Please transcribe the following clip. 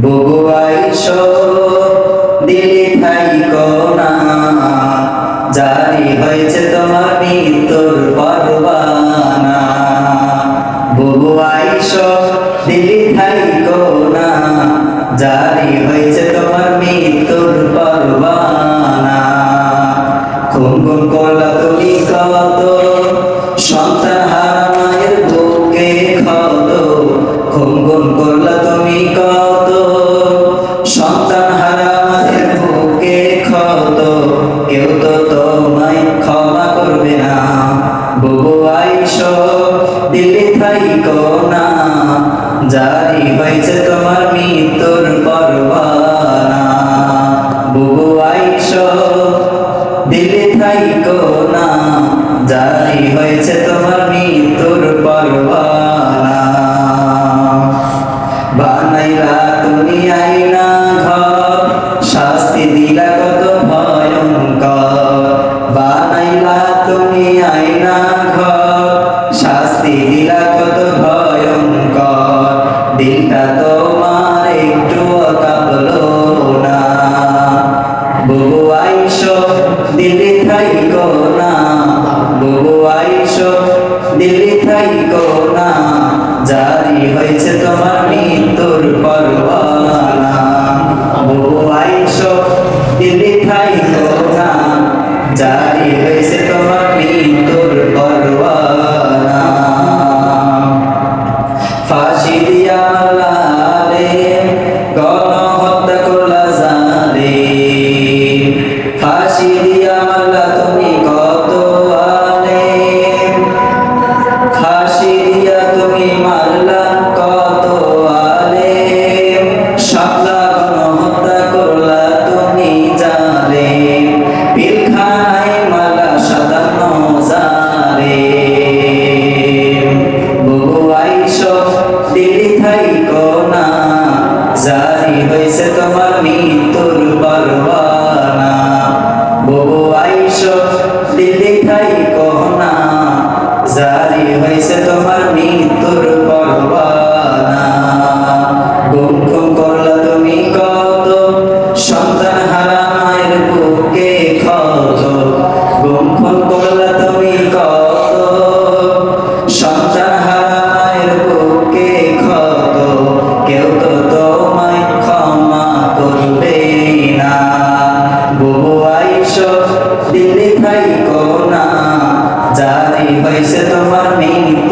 বুবু আইস দিলি থাইকো না। জারি হয়েছে তোমার মৃত্যুর পরবানা বুবু আইস দিলি থাইকো না। জারি হয়েছে তোমার মৃত্যুর পরবানা খুন খুন কেউ তো তোমায় ক্ষমা করবে না। বুবু আইস, দিল্লি থাইকো না। জারি হয়েছে তোমার মৃত্যুর পরবানা বুবু আইস, দিল্লি থাইকো না। জারি হয়েছে তোমার মৃত্যুর পরবানা বানাইলা তুমি আইনা দিলা কত ভয়ঙ্কর, দিলটা তোমার একটু কাঁপলো না। বুবু আইস দিল্লি থাইকো না। বুবু আইস দিল্লি থাইকো না। জারি হয়েছে তোমার মৃত্যুর পরবানা বুবু আইস দিল্লি থাইকো না। জারি হয়েছে তোমার মৃত্যুর পরবানা বুবু আইস তোমার